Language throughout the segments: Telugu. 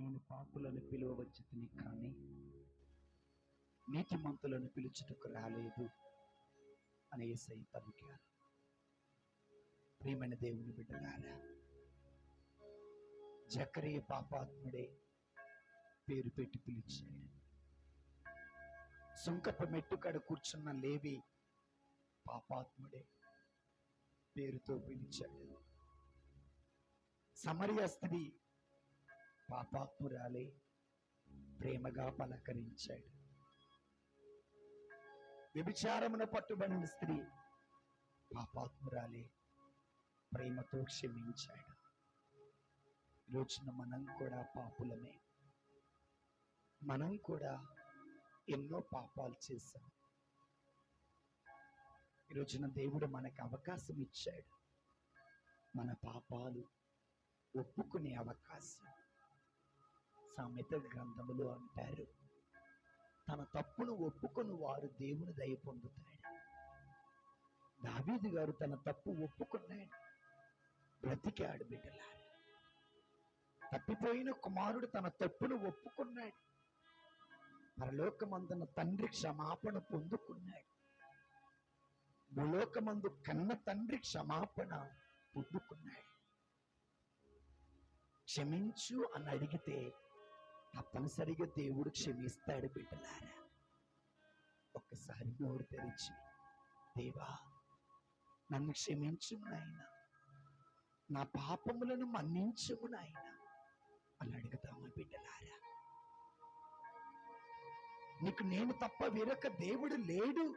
నేను పాపులను పిలువవచ్చు తిని కానీ నీతిమంతులను పిలుచుటకు రాలేదు అనే ఏసై పలికారు. ప్రియమైన దేవుని బిడ్డలారా జకరియ పాపాత్ముడే పేరు పెట్టి పిలిచాడు. సుంకపు మెట్టుకడ కూర్చున్న లేవి పాపాత్ముడే పేరుతో పిలిచాడు. సమరయ స్త్రీ పాపాత్మురాలే ప్రేమగా పలకరించాడు. వ్యభిచారమున పట్టుబడిన స్త్రీ పాపాత్మురాలే ప్రేమతో క్షమించాడు. రోజున మనం కూడా పాపులమే. మనం కూడా ఎన్నో పాపాలు చేశాం. ఈరోజున రోజున దేవుడు మనకు అవకాశం ఇచ్చాడు. మన పాపాలు ఒప్పుకునే అవకాశం. సామెత గ్రంథములు అంటారు. తన తప్పును ఒప్పుకొని వారు దేవుని దయ పొందుతాడు దావీదు గారు తన తప్పు ఒప్పుకున్నాడు బ్రతికాడు బిడ్డలారు. తప్పిపోయిన కుమారుడు తన తప్పును ఒప్పుకున్నాడు. పరలోకమందున తండ్రి క్షమాపణ పొందుకున్నాడు. భూలోకమందు కన్న తండ్రి క్షమాపణ పొందుకున్నాడు. క్షమించు అని అడిగితే తప్పనిసరిగా దేవుడు క్షమిస్తాడు బిడ్డలారా. ఒక్కసారి నోరు తెరిచి దేవా నన్ను క్షమించుము నాయన. నా పాపములను మన్నించుము నాయన. అని అడుగుతామా బిడ్డలారా. నీకు నేను తప్ప వేరొక దేవుడు లేడు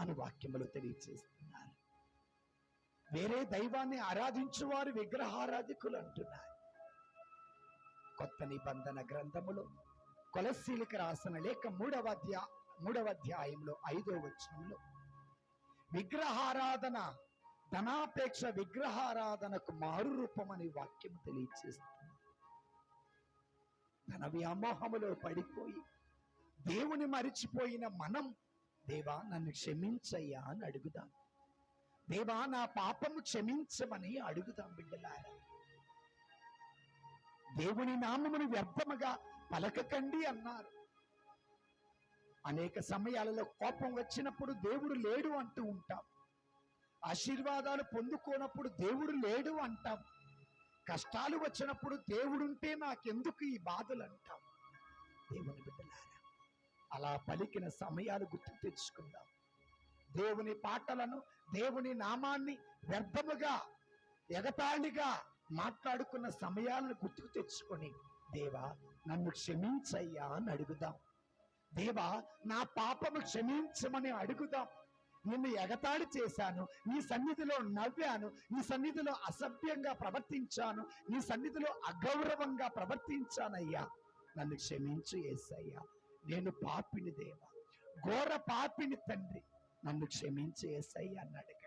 అని వాక్యములు తెలియచేస్తున్నారు. వేరే దైవాన్ని ఆరాధించువారు విగ్రహారాధికులు అంటున్నారు. కొత్త నిబంధన గ్రంథములో కొలసీలకు రాసిన లేఖ మూడవ అధ్యా మూడవ అధ్యాయంలో ఐదో వచనంలో విగ్రహారాధన ధనాపేక్ష విగ్రహారాధనకు మారు అనే వాక్యం తెలియచేస్తుంది. ధన వ్యామోహములో పడిపోయి దేవుని మరిచిపోయిన మనం దేవా నన్ను క్షమించయ్యా అని అడుగుదాం. దేవా నా పాపము క్షమించమని అడుగుదాం బిడ్డలారా. దేవుని నామమును వ్యర్థముగా పలకకండి అన్నారు. అనేక సమయాలలో కోపం వచ్చినప్పుడు దేవుడు లేడు అంటూ ఉంటాం. ఆశీర్వాదాలు పొందుకోనప్పుడు దేవుడు లేడు అంటాం. కష్టాలు వచ్చినప్పుడు దేవుడుంటే నాకెందుకు ఈ బాధలు అంటాం. దేవుని బిడ్డలారా అలా పలికిన సమయాలు గుర్తు తెచ్చుకుందాం. దేవుని పాటలను దేవుని నామాన్ని వ్యర్థముగా ఎగతాళిగా మాట్లాడుకున్న సమయాలను గుర్తుకు తెచ్చుకొని దేవా నన్ను క్షమించయ్యా అని అడుగుదాం. దేవా నా పాపము క్షమించమని అడుగుదాం. నిన్ను ఎగతాడి చేశాను. నీ సన్నిధిలో నవ్వాను. నీ సన్నిధిలో అసభ్యంగా ప్రవర్తించాను. నీ సన్నిధిలో అగౌరవంగా ప్రవర్తించానయ్యా. నన్ను క్షమించు ఏసయ్యా. నేను పాపిని దేవా. ఘోర పాపిని తండ్రి. నన్ను క్షమించు ఏసయ్యా అన్నాడు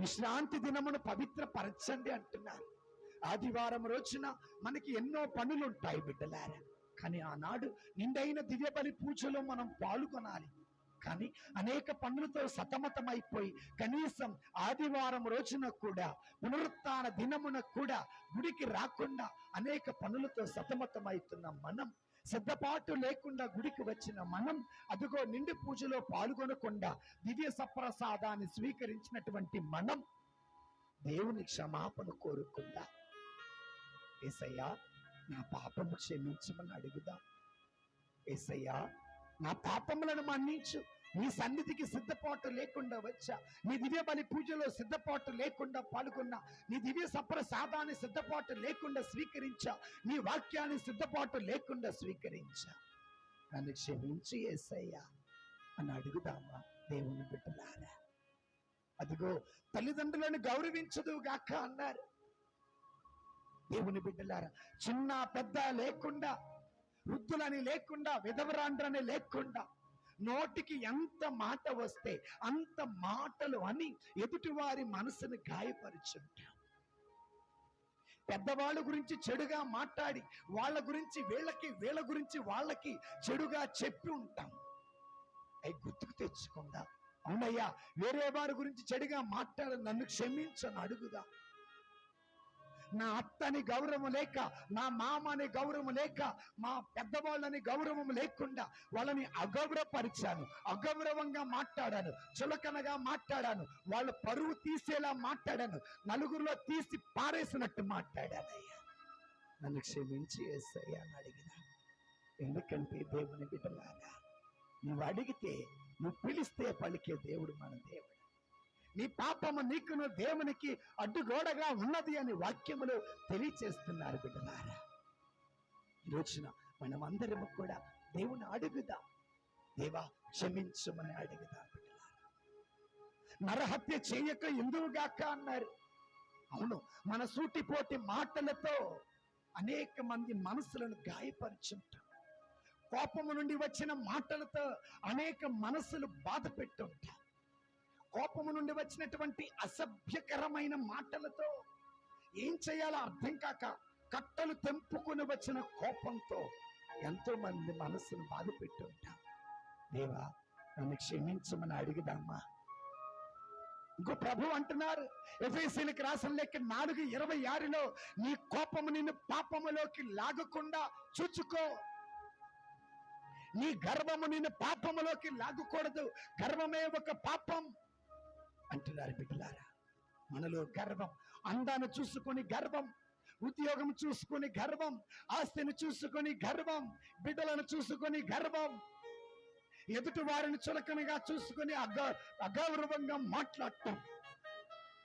విశ్రాంతి దినమును పవిత్రపరచండి అంటున్నారు. ఆదివారం రోజున మనకి ఎన్నో పనులు ఉంటాయి బిడ్డలారా. కానీ ఆనాడు నిండైన దివ్య బలి పూజలో మనం పాల్గొనాలి. కానీ అనేక పనులతో సతమతమైపోయి కనీసం ఆదివారం రోజున కూడా పునరుత్న దినమున కూడా గుడికి రాకుండా అనేక పనులతో సతమతమవుతున్న మనం సిద్ధపాటు లేకుండా గుడికి వచ్చిన మనం అదిగో నిండు పూజలో పాల్గొనకుండా దివ్య సప్రసాదాన్ని స్వీకరించినటువంటి మనం దేవుని క్షమాపణ కోరుకుందా? ఏసయ్యా నా పాపము క్షమించమని అడుగుదాం. ఏసయ్యా నా పాపములను మన్నించు. నీ సన్నిధికి సిద్ధపాటు లేకుండా వచ్చా. నీ దివ్య బలి పూజలో సిద్ధపాటు లేకుండా పాల్గొన్నా. నీ దివ్య సప్రసాదాన్ని సిద్ధపాటు లేకుండా స్వీకరించా. నీ వాక్యాన్ని సిద్ధపాటు లేకుండా స్వీకరించా. నన్ను క్షమించి ఏసయ్యా అని అడుగుదామా? దేవుని బిడ్డలారా. అదిగో తల్లిదండ్రులను గౌరవించదు గాక అన్నారు. దేవుని బిడ్డలారా చిన్న పెద్ద లేకుండా వృద్ధులని లేకుండా విధవరాండ్రని లేకుండా నోటికి ఎంత మాట వస్తే అంత మాటలు అని ఎదుటివారి మనసును గాయపరుచుంటాం. పెద్దవాళ్ళ గురించి చెడుగా మాట్లాడి వాళ్ళ గురించి వీళ్ళకి వీళ్ళ గురించి వాళ్ళకి చెడుగా చెప్పి ఉంటాం. అవి గుర్తుకు తెచ్చుకుందా. అవునయ్యా వేరే వారి గురించి చెడుగా మాట్లాడ నన్ను క్షమించను అడుగుదా. నా అత్తని గౌరవం లేక నా మామని గౌరవం లేక మా పెద్దవాళ్ళని గౌరవం లేకుండా వాళ్ళని అగౌరవపరిచాను. అగౌరవంగా మాట్లాడాను. చులకనగా మాట్లాడాను. వాళ్ళ పరువు తీసేలా మాట్లాడాను. నలుగురిలో తీసి పారేసినట్టు మాట్లాడానయ్యా. నన్ను క్షమించి వేసయ్యా అని అడిగిన. ఎందుకంటే దేవుని బిడ్డలాగా నువ్వు అడిగితే నువ్వు పిలిస్తే పలికే దేవుడు మన దేవుడు. నీ పాపము నీకును దేవునికి అడ్డుగోడగా ఉన్నది అని వాక్యములు తెలియచేస్తున్నారు బిడ్డలారా. ఈ రోజున మనమందరము కూడా దేవుని అడుగుదాం. దేవా క్షమించమని అడుగుదాం బిడ్డలారా. నరహత్య చేయక ఎందువుగాక అన్నారు. అవును మన సూటిపోటి మాటలతో అనేక మంది మనసులను గాయపరుచుంటాం. కోపము నుండి వచ్చిన మాటలతో అనేక మనసులు బాధ పెట్టుంటాం. కోపము నుండి వచ్చినటువంటి అసభ్యకరమైన మాటలతో ఏం చేయాలో అర్థం కాక కట్టలు తెంపుకుని వచ్చిన కోపంతో ఎంతో మంది మనసును బాధ పెట్టుంటా దేవా నన్ను క్షమించమని అడిగిదామా? ఇంకో ప్రభు అంటున్నారు ఎఫ్ఎస్సీలకు రాసిన లెక్క నాలుగు ఇరవై ఆరులో నీ కోపము నిన్ను పాపములోకి లాగకుండా చూచుకో. నీ గర్వము నిన్ను పాపములోకి లాగకూడదు. గర్వమే ఒక పాపం. అంటున్నారు బిడ్డలారా. మనలో గర్వం అందాన్ని చూసుకొని గర్వం ఉద్యోగం చూసుకొని గర్వం ఆస్తిని చూసుకొని గర్వం బిడ్డలను చూసుకొని గర్వం ఎదుటి వారిని చులకనగా చూసుకొని అగ అగౌరవంగా మాట్లాడటం.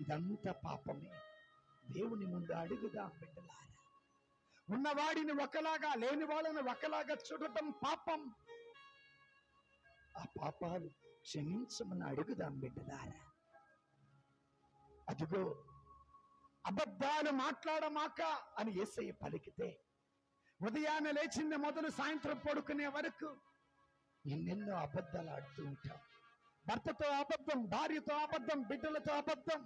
ఇదంతా పాపమే. దేవుని ముందు అడుగుదాం బిడ్డలారా. ఉన్నవాడిని ఒకలాగా లేని వాళ్ళని ఒకలాగా చూడటం పాపం. ఆ పాపాలు క్షమించమని అడుగుదాం బిడ్డలారా. అదిగో అబద్ధాలు మాట్లాడమాక అని ఏసయ్య పలికితే ఉదయాన్నే లేచింది మొదలు సాయంత్రం పడుకునే వరకు ఎన్నెన్నో అబద్ధాలు ఆడుతూ ఉంటాం. భర్తతో అబద్ధం భార్యతో అబద్ధం బిడ్డలతో అబద్ధం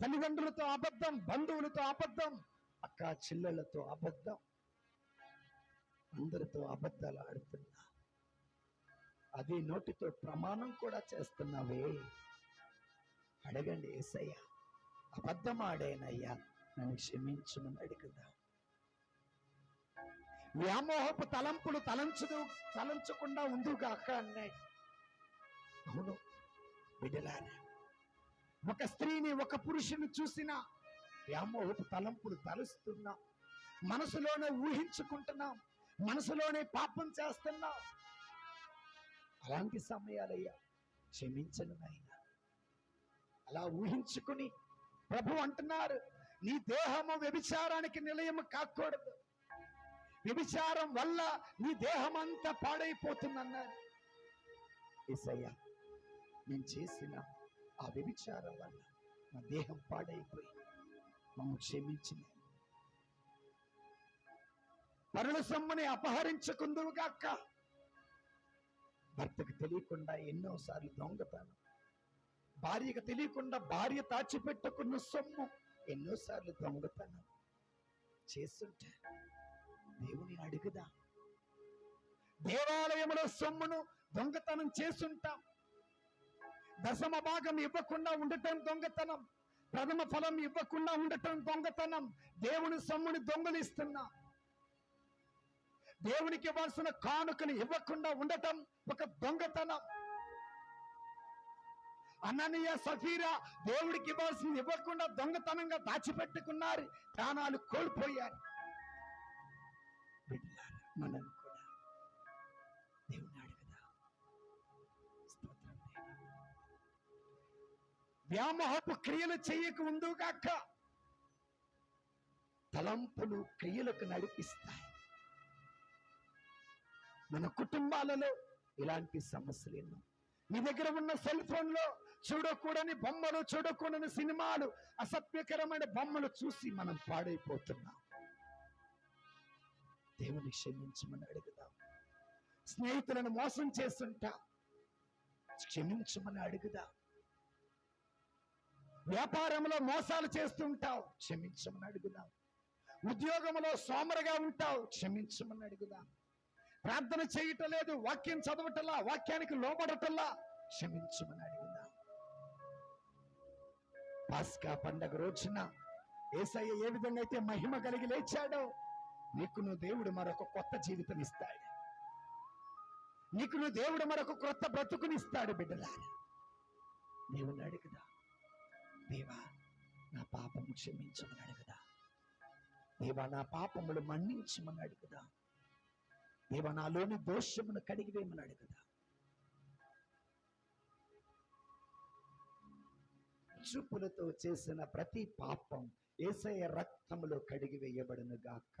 తల్లిదండ్రులతో అబద్ధం బంధువులతో అబద్ధం అక్క చెల్లెలతో అబద్ధం. అందరితో అబద్ధాలు ఆడుతున్నా. అదే నోటితో ప్రమాణం కూడా చేస్తున్నావే. అడగండి ఏసయ్య. అబద్ధం ఆడేనయ్యా నన్ను క్షమించమని అడుగుదా వ్యామోహపు తలంపులు తలంచుదు తలంచకుండా ఉందిగాక అన్నాయి అవును బిడ్డలారా ఒక స్త్రీని ఒక పురుషుని చూసినా వ్యామోహపు తలంపులు తలుస్తున్నా. మనసులోనే ఊహించుకుంటున్నాం. మనసులోనే పాపం చేస్తున్నాం. అలాంటి సమయాలయ్యా క్షమించను నాయన. అలా ఊహించుకుని ప్రభు అంటున్నారు నీ దేహము వ్యభిచారానికి నిలయము కాకూడదు. వ్యభిచారం వల్ల నీ దేహం అంతా పాడైపోతుందన్నారు. ఏసయ్యా నేను చేసిన ఆ వ్యభిచారం వల్ల నా దేహం పాడైపోయి మమ్మల్ని క్షమించిన పరుల సొమ్ముని అపహరించుకుందువుగాక భర్తకు తెలియకుండా ఎన్నోసార్లు దొంగతనం. భార్యకు తెలియకుండా భార్య దాచిపెట్టుకున్న సొమ్ము ఎన్నోసార్లు దొంగతనం చేస్తుంటే దేవుని అడుగుదా. దేవాలయంలో సొమ్మును దొంగతనం చేస్తుంటాం. దశమ భాగం ఇవ్వకుండా ఉండటం దొంగతనం. ప్రథమ ఫలం ఇవ్వకుండా ఉండటం దొంగతనం. దేవుని సొమ్ముని దొంగలిస్తున్నా. దేవునికి ఇవ్వాల్సిన కానుకను ఇవ్వకుండా ఉండటం ఒక దొంగతనం. అననీయ సఫీరా దేవుడికి ఇవ్వాల్సింది ఇవ్వకుండా దొంగతనంగా దాచిపెట్టుకున్నారు. ప్రాణాలు కోల్పోయారు. బిడ్డలారా, మనం కూడా దేవుని అడుగుదా? స్తోత్రం వ్యామోహపు క్రియలు చేయక ఉందుగాక తలంపులు క్రియలకు నడిపిస్తాయి. మన కుటుంబాలలో ఇలాంటి సమస్యలు ఎన్నో. మీ దగ్గర ఉన్న సెల్ ఫోన్లో చూడకూడని బొమ్మలు చూడకూడని సినిమాలు అసభ్యకరమైన బొమ్మలు చూసి మనం పాడైపోతున్నాం. దేవుని క్షమించమని అడుగుదాం. స్నేహితులను మోసం చేస్తుంటా. క్షమించమని అడుగుదాం. వ్యాపారంలో మోసాలు చేస్తుంటావు. క్షమించమని అడుగుదాం. ఉద్యోగంలో సోమరగా ఉంటావు. క్షమించమని అడుగుదాం. ప్రార్థన చేయటం లేదు వాక్యం చదవటల్లా వాక్యానికి లోబడటల్లా క్షమించమని అడుగుదాం. పాస్కా పండగ రోజున ఏసయ్య ఏ విధంగా అయితే మహిమ కలిగి లేచాడో నీకు నువ్వు దేవుడు మరొక కొత్త జీవితం ఇస్తాడు. నీకు నువ్వు దేవుడు మరొక కొత్త బ్రతుకునిస్తాడు బిడ్డలారా. దేవుని అడుగుదా? దేవా నా పాపము క్షమించమని అడుగుదా? దేవా నా పాపములు మన్నించమని అడుగుదా? దేవా నాలోని దోషమును కడిగివేయమని అడుగుదా? చూపులతో చేసిన ప్రతి పాపం ఏసయ్య రక్తములో కడిగి వేయబడును గాక.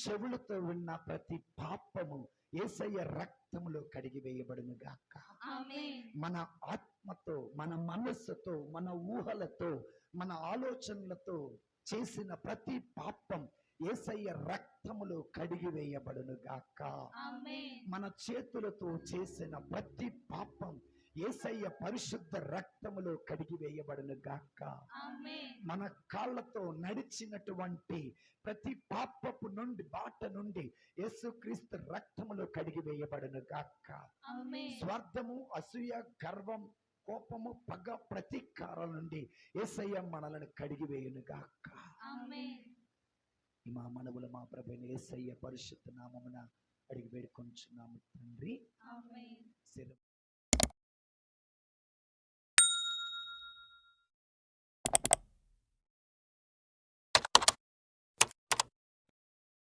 చెవులతో విన్న ప్రతి పాపము ఏసయ్య రక్తములో కడిగి వేయబడును గాక. మన ఆత్మతో మన మనస్సుతో మన ఊహలతో మన ఆలోచనలతో చేసిన ప్రతి పాపం ఏసయ్య రక్తములో కడిగి వేయబడును గాక. మన చేతులతో చేసిన ప్రతి పాపం ఏసయ్య పరిశుద్ధ రక్తములో కడిగి వేయబడును గాక. మన కాళ్ళతో నడిచినటువంటి ప్రతి పాపపు నుండి బాట నుండి యేసుక్రీస్తు రక్తములో కడిగి వేయబడును గాక. స్వార్థము అసూయ గర్వం కోపము పగ ప్రతీకారాల నుండి యేసయ్య మనలను కడిగి వేయును గాక. ఈ మా మనవులు మా ప్రభుని యేసయ్య పరిశుద్ధ నామమున అడిగి వేడుకొంచున్నాము తండ్రి.